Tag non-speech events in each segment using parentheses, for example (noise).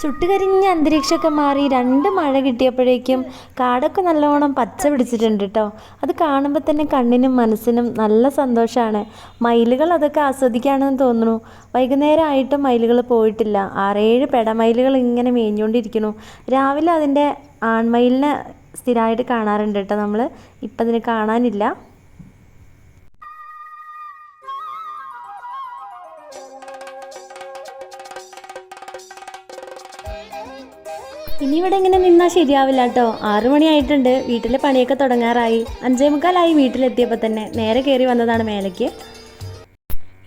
ചുട്ടുകരിഞ്ഞ അന്തരീക്ഷമൊക്കെ മാറി രണ്ട് മഴ കിട്ടിയപ്പോഴേക്കും കാടൊക്കെ നല്ലോണം പച്ച പിടിച്ചിട്ടുണ്ട് കേട്ടോ അത് കാണുമ്പോൾ തന്നെ കണ്ണിനും മനസ്സിനും നല്ല സന്തോഷമാണ് മയിലുകൾ അതൊക്കെ ആസ്വദിക്കുകയാണെന്ന് തോന്നുന്നു. വൈകുന്നേരം ആയിട്ടും മയിലുകൾ പോയിട്ടില്ല. ആറേഴ് പെടമയിലുകൾ ഇങ്ങനെ മേഞ്ഞുകൊണ്ടിരിക്കുന്നു. രാവിലെ അതിന്റെ ആൺമയിലിനെ സ്ഥിരമായിട്ട് കാണാറുണ്ട് കേട്ടോ നമ്മൾ ഇപ്പം അതിനെ കാണാനില്ല. ഇനി ഇവിടെ ഇങ്ങനെ നിന്നാൽ ശരിയാവില്ല കേട്ടോ ആറു മണിയായിട്ടുണ്ട്. വീട്ടിലെ പണിയൊക്കെ തുടങ്ങാറായി. അഞ്ചേ മുക്കാലായി വീട്ടിലെത്തിയപ്പോൾ തന്നെ നേരെ കയറി വന്നതാണ് മേലേക്ക്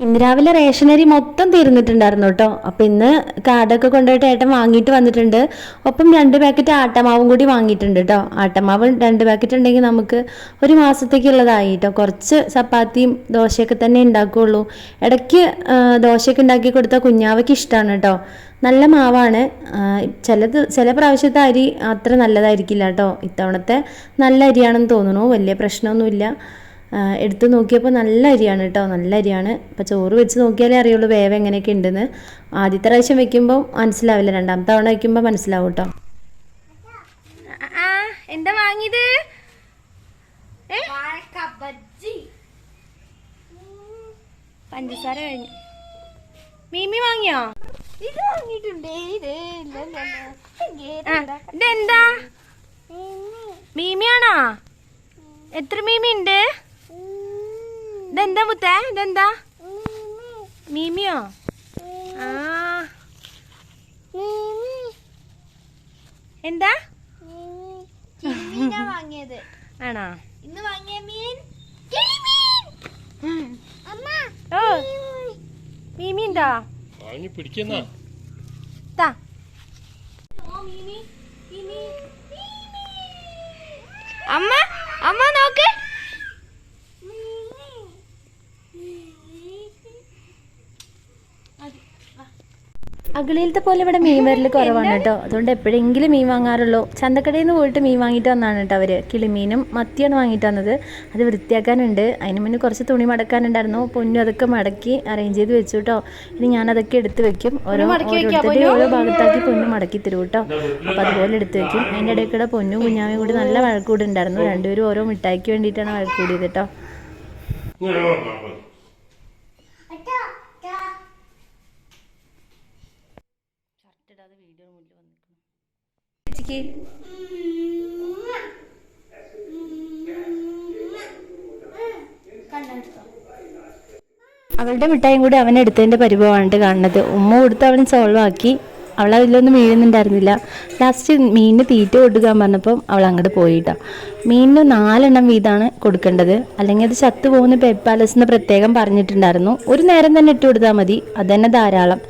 ഇന്ന് രാവിലെ റേഷനരി മൊത്തം തീർന്നിട്ടുണ്ടായിരുന്നു കേട്ടോ. അപ്പം ഇന്ന് കാർഡൊക്കെ കൊണ്ടുപോയിട്ട് ഏട്ടൻ വാങ്ങിയിട്ട് വന്നിട്ടുണ്ട്. ഒപ്പം രണ്ട് പാക്കറ്റ് ആട്ടമാവും കൂടി വാങ്ങിയിട്ടുണ്ട് കേട്ടോ. ആട്ടമാവ് രണ്ട് പാക്കറ്റ് ഉണ്ടെങ്കിൽ നമുക്ക് ഒരു മാസത്തേക്കുള്ളതായി കേട്ടോ. കുറച്ച് ചപ്പാത്തിയും ദോശയൊക്കെ തന്നെ ഉണ്ടാക്കുകയുള്ളൂ ഇടയ്ക്ക് ദോശയൊക്കെ ഉണ്ടാക്കി കൊടുത്ത കുഞ്ഞാവയ്ക്ക് ഇഷ്ടമാണ് കേട്ടോ. നല്ല മാവാണ്. ചിലത് ചില പ്രാവശ്യത്തെ അരി അത്ര നല്ലതായിരിക്കില്ല കേട്ടോ. ഇത്തവണത്തെ നല്ല അരിയാണെന്ന് തോന്നുന്നു. വലിയ പ്രശ്നമൊന്നുമില്ല. എടുത്ത് നോക്കിയപ്പോൾ നല്ല അരിയാണ് കേട്ടോ നല്ല അരിയാണ്. അപ്പോൾ ചോറ് വെച്ച് നോക്കിയാലേ അറിയുള്ളൂ വേവ് എങ്ങനെയൊക്കെ ഉണ്ടെന്ന്. ആദ്യത്തെ പ്രാവശ്യം വെക്കുമ്പോൾ മനസ്സിലാവില്ല രണ്ടാമത്തെ തവണ വെക്കുമ്പോൾ മനസ്സിലാവും കേട്ടോ എന്താ വാങ്ങിയത്? പഞ്ചസാര കഴിഞ്ഞു. മീമി വാങ്ങിയോ? ഇത് വാങ്ങിയിട്ടുണ്ട്. ഇത് ഇതെന്താ? മീമിയാണോ? എത്ര മീമി ഉണ്ട് ഇതെന്താ മുത്തേ? ഇതെന്താ? മീമിയോ? ആ. എന്താ? വാങ്ങിയത് ആണോ? ഇന്ന് വാങ്ങിയ മീൻ ഓ വാങ്ങി പിടിക്കുന്ന. അമ്മ അമ്മ നോക്ക്. അഗളിയിലത്തെ പോലെ ഇവിടെ മീൻ വരൽ (laughs) കുറവാണ് കേട്ടോ. അതുകൊണ്ട് എപ്പോഴെങ്കിലും മീൻ വാങ്ങാറുള്ളൂ. ചന്തക്കടയിൽ നിന്ന് പോയിട്ട് മീൻ വാങ്ങിയിട്ട് വന്നാണ് കേട്ടോ അവർ കിളിമീനും മത്തിയാണ് വാങ്ങിയിട്ട് വന്നത്. അത് വൃത്തിയാക്കാനുണ്ട്. അതിന് മുന്നേ കുറച്ച് തുണി മടക്കാനുണ്ടായിരുന്നു. പൊന്നു അതൊക്കെ മടക്കി അറേഞ്ച് ചെയ്ത് വെച്ചു കേട്ടോ. ഇനി ഞാൻ അതൊക്കെ എടുത്ത് വെക്കും. ഓരോ ഓരോരുത്തരുടെ ഓരോ ഭാഗത്താക്കി പൊന്നു മടക്കി തരും കേട്ടോ. അപ്പോൾ അതുപോലെ എടുത്ത് വെക്കും. അതിന്റെ ഇടയിൽ കൂടെ പൊന്നും കുഞ്ഞാമയും കൂടി നല്ല വഴക്കൂടി ഉണ്ടായിരുന്നു രണ്ടുപേരും ഓരോ മിഠായിക്ക് വേണ്ടിയിട്ടാണ് വഴക്കൂടിയത് കേട്ടോ. അവളുടെ മിഠായും കൂടി അവൻ എടുത്തതിന്റെ പരിഭവമാണ് കാണുന്നത്. ഉമ്മ കൊടുത്ത് അവൻ സോൾവ് ആക്കി. അവൾ അതിലൊന്നും വീഴുന്നുണ്ടായിരുന്നില്ല. ലാസ്റ്റ് മീനിന് തീറ്റ കൊടുക്കാൻ പറഞ്ഞപ്പം അവൾ അങ്ങോട്ട് പോയിട്ടോ. മീനിന് നാലെണ്ണം വീതമാണ് കൊടുക്കേണ്ടത്. അല്ലെങ്കിൽ അത് ചത്തു പോകുന്ന പെപ്പാലസ് എന്ന് പ്രത്യേകം പറഞ്ഞിട്ടുണ്ടായിരുന്നു. ഒരു നേരം തന്നെ ഇട്ട് കൊടുത്താൽ മതി. അതന്നെ ധാരാളം.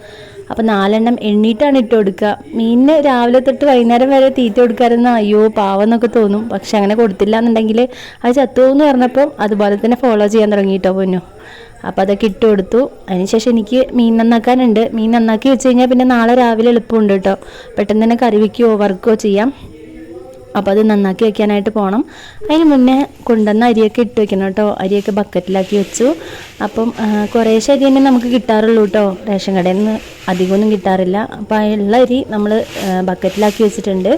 അപ്പം നാലെണ്ണം എണ്ണീട്ടാണ് ഇട്ട് കൊടുക്കുക. മീനിന് രാവിലെ തൊട്ട് വൈകുന്നേരം വരെ തീറ്റ കൊടുക്കാറുന്ന അയ്യോ പാവം എന്നൊക്കെ തോന്നും. പക്ഷെ അങ്ങനെ കൊടുത്തില്ല എന്നുണ്ടെങ്കിൽ അത് ചത്തുവെന്ന് പറഞ്ഞപ്പം അതുപോലെ തന്നെ ഫോളോ ചെയ്യാൻ തുടങ്ങിയിട്ടോ പൊന്നു. അപ്പോൾ അതൊക്കെ ഇട്ട് കൊടുത്തു. അതിനുശേഷം എനിക്ക് മീൻ നന്നാക്കാനുണ്ട്. മീൻ നന്നാക്കി വെച്ച് കഴിഞ്ഞാൽ പിന്നെ നാളെ രാവിലെ എളുപ്പമുണ്ട് കേട്ടോ. പെട്ടെന്ന് തന്നെ കറി വയ്ക്കുകയോ ചെയ്യാം. അപ്പോൾ അത് നന്നാക്കി വയ്ക്കാനായിട്ട് പോകണം അതിന് മുന്നേ കൊണ്ടുവന്ന അരിയൊക്കെ ഇട്ട് വെക്കണം കേട്ടോ. അരിയൊക്കെ ബക്കറ്റിലാക്കി വെച്ചു. അപ്പം കുറേശ്ശെ അരി തന്നെ നമുക്ക് കിട്ടാറുള്ളൂ കേട്ടോ. റേഷൻ കടയിൽ നിന്ന് അധികമൊന്നും കിട്ടാറില്ല. അപ്പോൾ അതിനുള്ള അരി നമ്മൾ ബക്കറ്റിലാക്കി വെച്ചിട്ടുണ്ട്.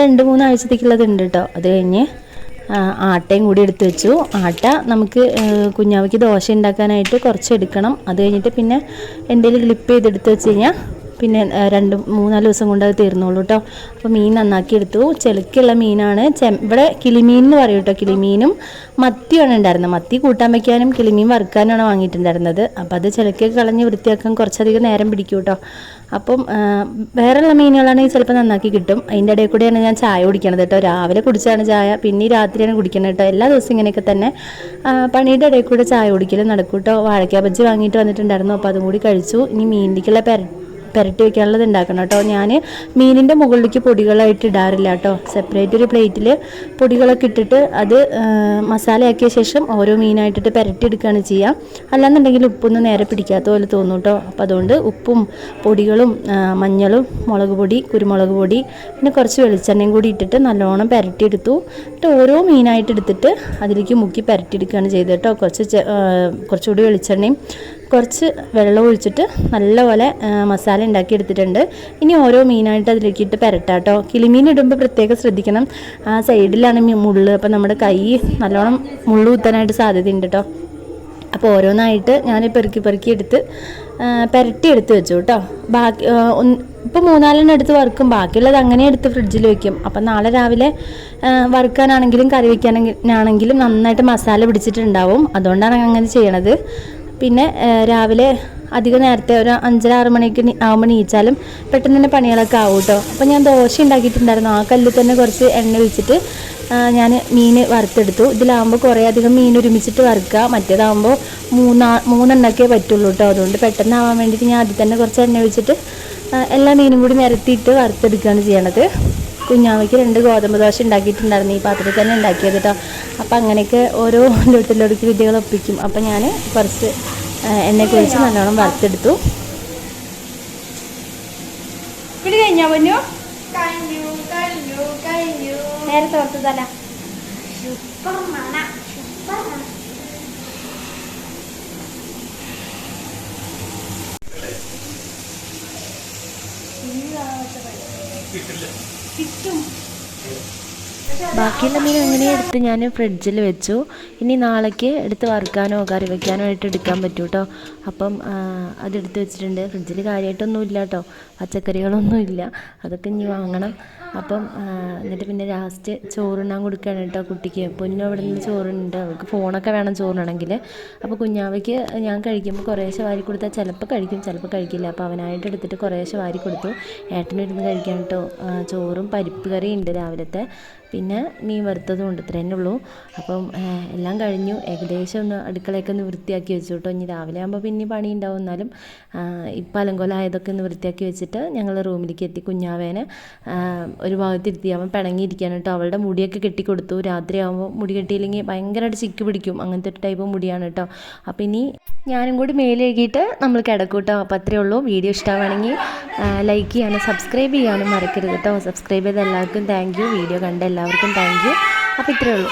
രണ്ട് മൂന്ന് ആഴ്ചത്തേക്കുള്ളത് ഉണ്ട് കേട്ടോ. അത് കഴിഞ്ഞ് ആട്ടയും കൂടി എടുത്തു വെച്ചു. ആട്ട നമുക്ക് കുഞ്ഞാവയ്ക്ക് ദോശ ഉണ്ടാക്കാനായിട്ട് കുറച്ച് എടുക്കണം. അത് കഴിഞ്ഞിട്ട് പിന്നെ എന്തെങ്കിലും ക്ലിപ്പ് ചെയ്തെടുത്ത് വെച്ച് കഴിഞ്ഞാൽ പിന്നെ രണ്ട് മൂന്നാൽ ദിവസം കൊണ്ട് അത് തീർന്നോളൂ കേട്ടോ അപ്പോൾ മീൻ നന്നാക്കി എടുത്തു. ചെളുക്കുള്ള മീനാണ് ചെ ഇവിടെ കിളിമീൻ എന്ന് പറയും കേട്ടോ കിളിമീനും. മത്തിയാണ് ഉണ്ടായിരുന്നത്. മത്തി കൂട്ടാൻ വയ്ക്കാനും കിളിമീൻ വറുക്കാനുമാണ് വാങ്ങിയിട്ടുണ്ടായിരുന്നത്. അപ്പോൾ അത് ചിലക്കൊക്കെ കളഞ്ഞ് വൃത്തിയാക്കാൻ കുറച്ചധികം നേരം പിടിക്കും കേട്ടോ അപ്പം വേറെയുള്ള മീനുകളാണെങ്കിൽ ചിലപ്പോൾ നന്നാക്കി കിട്ടും. അതിന്റെ ഇടയിൽ കൂടെയാണ് ഞാൻ ചായ കുടിക്കണത് കേട്ടോ രാവിലെ കുടിച്ചാണ് ചായ പിന്നെ രാത്രിയാണ് കുടിക്കണത് കേട്ടോ എല്ലാ ദിവസവും ഇങ്ങനെയൊക്കെ തന്നെ പണിയുടെ ഇടയിൽ കൂടെ ചായ കുടിക്കലും നടക്കും കേട്ടോ വാഴക്കാ ബജ്ജി വാങ്ങിയിട്ട് വന്നിട്ടുണ്ടായിരുന്നു. അപ്പോൾ അതും കൂടി കഴിച്ചു. ഇനി മീനിലേക്കുള്ള പെര പുരട്ടി വെക്കാനുള്ളത് ഉണ്ടാക്കണം കേട്ടോ. ഞാൻ മീനിന്റെ മുകളിലേക്ക് പൊടികളായിട്ട് ഇടാറില്ല കേട്ടോ. സെപ്പറേറ്റ് ഒരു പ്ലേറ്റിൽ പൊടികളൊക്കെ ഇട്ടിട്ട് അത് മസാലയാക്കിയ ശേഷം ഓരോ മീനായിട്ടിട്ട് പുരട്ടി എടുക്കുകയാണ് ചെയ്യുക അല്ലാന്നുണ്ടെങ്കിൽ ഉപ്പൊന്നും നേരെ പിടിക്കാത്ത പോലെ തോന്നും കേട്ടോ. അപ്പോൾ അതുകൊണ്ട് ഉപ്പും പൊടികളും മഞ്ഞളും മുളക് പൊടി കുരുമുളക് പൊടി പിന്നെ കുറച്ച് വെളിച്ചെണ്ണയും കൂടി ഇട്ടിട്ട് നല്ലോണം പുരട്ടിയെടുത്തു എന്നിട്ട് ഓരോ മീനായിട്ട് എടുത്തിട്ട് അതിലേക്ക് മുക്കി പുരട്ടിയെടുക്കുകയാണ് ചെയ്തത് കേട്ടോ. കുറച്ച് കുറച്ചുകൂടി വെളിച്ചെണ്ണയും കുറച്ച് വെള്ളം ഒഴിച്ചിട്ട് നല്ലപോലെ മസാല ഉണ്ടാക്കി എടുത്തിട്ടുണ്ട് ഇനി ഓരോ മീനായിട്ട് അതിലേക്ക് ഇട്ട് പെരട്ടാം കേട്ടോ കിളിമീൻ ഇടുമ്പോൾ പ്രത്യേകം ശ്രദ്ധിക്കണം. ആ സൈഡിലാണ് മുള്ളു. അപ്പോൾ നമ്മുടെ കൈ നല്ലോണം മുള്ളു കുത്താനായിട്ട് സാധ്യതയുണ്ട് കേട്ടോ അപ്പോൾ ഓരോന്നായിട്ട് ഞാൻ പെറുക്കി പെറുക്കി എടുത്ത് പെരട്ടി എടുത്ത് വെച്ചു കേട്ടോ ബാക്കി ഇപ്പോൾ മൂന്നാലെണ്ണം എടുത്ത് വറുക്കും. ബാക്കിയുള്ളത് അങ്ങനെ എടുത്ത് ഫ്രിഡ്ജിൽ വെക്കും. അപ്പം നാളെ രാവിലെ വറുക്കാനാണെങ്കിലും കറി വയ്ക്കാനാണെങ്കിലും നന്നായിട്ട് മസാല പിടിച്ചിട്ടുണ്ടാവും. അതുകൊണ്ടാണ് അങ്ങനെ ചെയ്യണത്. പിന്നെ രാവിലെ അധികം നേരത്തെ ഒരു അഞ്ചര ആറ് മണിക്ക് ആകുമ്പോൾ നീച്ചാലും പെട്ടെന്ന് തന്നെ പണികളൊക്കെ ആവും കേട്ടോ അപ്പോൾ ഞാൻ ദോശ ഉണ്ടാക്കിയിട്ടുണ്ടായിരുന്നു. ആ കല്ലിൽ തന്നെ കുറച്ച് എണ്ണ ഒഴിച്ചിട്ട് ഞാൻ മീൻ വറുത്തെടുത്തു. ഇതിലാകുമ്പോൾ കുറേ അധികം മീൻ ഒരുമിച്ചിട്ട് വറുക്കുക. മറ്റേതാകുമ്പോൾ മൂന്നാ മൂന്നെണ്ണൊക്കെ പറ്റുള്ളൂ കേട്ടോ അതുകൊണ്ട് പെട്ടെന്ന് ആവാൻ വേണ്ടിയിട്ട് ഞാൻ അതിൽ തന്നെ കുറച്ച് എണ്ണ ഒഴിച്ചിട്ട് എല്ലാ മീനും കൂടി നിരത്തിയിട്ട് വറുത്തെടുക്കുകയാണ് ചെയ്യണത്. കുഞ്ഞാവയ്ക്ക് രണ്ട് ഗോതമ്പ് ദോശ ഉണ്ടാക്കിയിട്ടുണ്ടായിരുന്നു. ഈ പാത്രത്തിൽ തന്നെ ഉണ്ടാക്കിയത് കേട്ടോ അപ്പോൾ അങ്ങനെയൊക്കെ ഓരോ ലൊട്ടിലൊടുക്കി വിദ്യകൾ ഒപ്പിക്കും. അപ്പോൾ ഞാൻ കുറച്ച് കുഴിച്ച് നല്ലോണം വറുത്തെടുത്തു. കുളി കഴിഞ്ഞോ പൊന്നു? നേരത്തെ വറുത്തതല്ല സൂപ്പർ മണ സൂപ്പർ മണ একটু ബാക്കിയുള്ള മീൻ അങ്ങനെ എടുത്ത് ഞാൻ ഫ്രിഡ്ജിൽ വെച്ചു. ഇനി നാളേക്ക് എടുത്ത് വറുക്കാനോ കറി വെക്കാനോ ആയിട്ട് എടുക്കാൻ പറ്റും കേട്ടോ അപ്പം അതെടുത്ത് വെച്ചിട്ടുണ്ട്. ഫ്രിഡ്ജിൽ കാര്യമായിട്ടൊന്നും ഇല്ല കേട്ടോ പച്ചക്കറികളൊന്നും ഇല്ല. അതൊക്കെ ഇനി വാങ്ങണം. അപ്പം എന്നിട്ട് പിന്നെ ലാസ്റ്റ് ചോറുണ്ണാൻ കൊടുക്കുകയാണ് കേട്ടോ കുട്ടിക്ക്. പൊന്നു അവിടെ നിന്ന് ചോറുണ്ട്. അവൾക്ക് ഫോണൊക്കെ വേണം ചോറുണ്ണണമെങ്കിൽ. അപ്പോൾ കുഞ്ഞാവയ്ക്ക് ഞാൻ കഴിക്കുമ്പോൾ കുറേശ്ശെ വാരി കൊടുത്താൽ ചിലപ്പോൾ കഴിക്കും ചിലപ്പോൾ കഴിക്കില്ല. അപ്പോൾ അവനായിട്ട് എടുത്തിട്ട് കുറേശ്ശെ വാരി കൊടുത്തു. ഏട്ടനിരുന്ന് കഴിക്കാൻ കേട്ടോ ചോറും പരിപ്പ് കറിയും ഉണ്ട് രാവിലത്തെ. പിന്നെ മീൻ വറുത്തതും ഉണ്ട് ഇത്ര തന്നെ ഉള്ളൂ. അപ്പം എല്ലാം കഴിഞ്ഞു. ഏകദേശം ഒന്ന് അടുക്കളയൊക്കെ ഒന്ന് വൃത്തിയാക്കി വെച്ചു കേട്ടോ. ഇനി രാവിലെ ആകുമ്പോൾ പിന്നെ പണി ഉണ്ടാവും. എന്നാലും ഇപ്പം അലങ്കോലായതൊക്കെ ഒന്ന് വൃത്തിയാക്കി വെച്ചിട്ട് ഞങ്ങൾ റൂമിലേക്ക് എത്തി. കുഞ്ഞാവേനെ ഒരു ഭാഗത്തിരുത്തി അവൻ പിണങ്ങിയിരിക്കാൻ കേട്ടോ. അവളുടെ മുടിയൊക്കെ കെട്ടിക്കൊടുത്തു. രാത്രി ആകുമ്പോൾ മുടി കെട്ടിയില്ലെങ്കിൽ ഭയങ്കരമായിട്ട് ചിക്ക് പിടിക്കും. അങ്ങനത്തെ ഒരു ടൈപ്പ് മുടിയാണ് കേട്ടോ. അപ്പം ഇനി ഞാനും കൂടി മേലെഴുകിയിട്ട് നമ്മൾ കിടക്കും കേട്ടോ. അപ്പം അത്രയേ ഉള്ളൂ. വീഡിയോ ഇഷ്ടമാണെങ്കിൽ ലൈക്ക് ചെയ്യാനും സബ്സ്ക്രൈബ് ചെയ്യാനും മറക്കരുത് കേട്ടോ. സബ്സ്ക്രൈബ് ചെയ്ത എല്ലാവർക്കും താങ്ക് യു വീഡിയോ കണ്ട എല്ലാവർക്കും താങ്ക് യു അപ്പോൾ ഇത്രയേ ഉള്ളൂ.